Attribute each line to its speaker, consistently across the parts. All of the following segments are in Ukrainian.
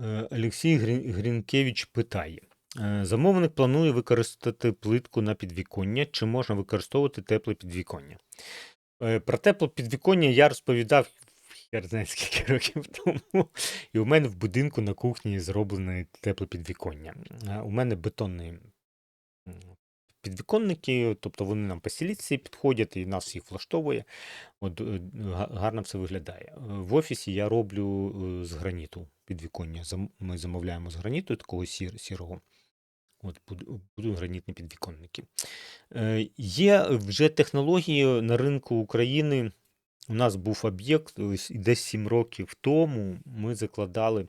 Speaker 1: Е, Олексій Грінкевич питає: Е, Замовник планує використати плитку на підвіконня. Чи можна використовувати тепле підвіконня? Е, Про тепле підвіконня я розповідав хер знає скільки років тому. І у мене в будинку на кухні зроблене тепле підвіконня. У мене бетонні м, підвіконники, тобто вони нам по сіліці підходять і нас їх влаштовує. От е, гарно все виглядає. Е, В офісі я роблю е, з граніту підвіконня. Ми замовляємо з граніту такого сір, сірого. От будуть гранітні підвіконники. Є вже технології на ринку України. У нас був об'єкт десь 7 років тому. Ми закладали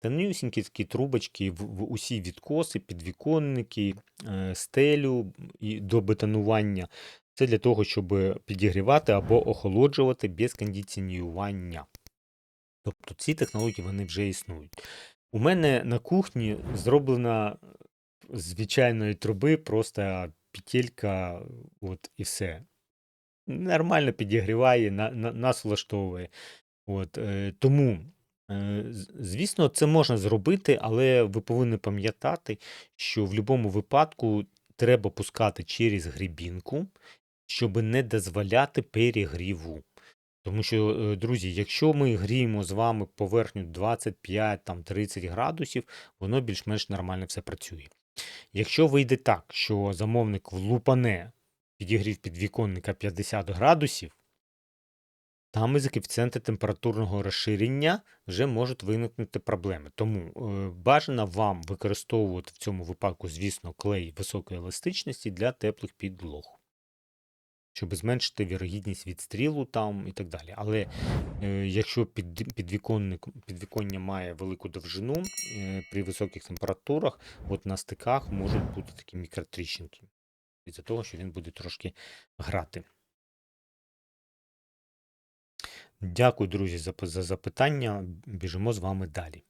Speaker 1: тонюсінькі такі трубочки в, усі відкоси, підвіконники, е, стелю і до бетонування. Це для того, щоб підігрівати або охолоджувати без кондиціонування. Тобто ці технології вони вже існують. У мене на кухні зроблена звичайної труби просто петелька, от і все. Нормально підігріває, на, на, нас влаштовує. От, е, тому, е, звісно, це можна зробити, але ви повинні пам'ятати, що в будь-якому випадку треба пускати через грібінку, щоб не дозволяти перегріву. Тому що, е, друзі, якщо ми гріємо з вами поверхню 25-30 градусів, воно більш-менш нормально все працює. Якщо вийде так, що замовник влупане підігрів підвіконника 50 градусів, там із коефіцієнти температурного розширення вже можуть виникнути проблеми. Тому е, бажано вам використовувати в цьому випадку, звісно, клей високої еластичності для теплих підлог щоб зменшити вірогідність відстрілу там і так далі. Але е, якщо під, підвіконник, підвіконня має велику довжину е, при високих температурах, от на стиках можуть бути такі мікротріщинки. Із-за того, що він буде трошки грати. Дякую, друзі, за, за запитання. Біжимо з вами далі.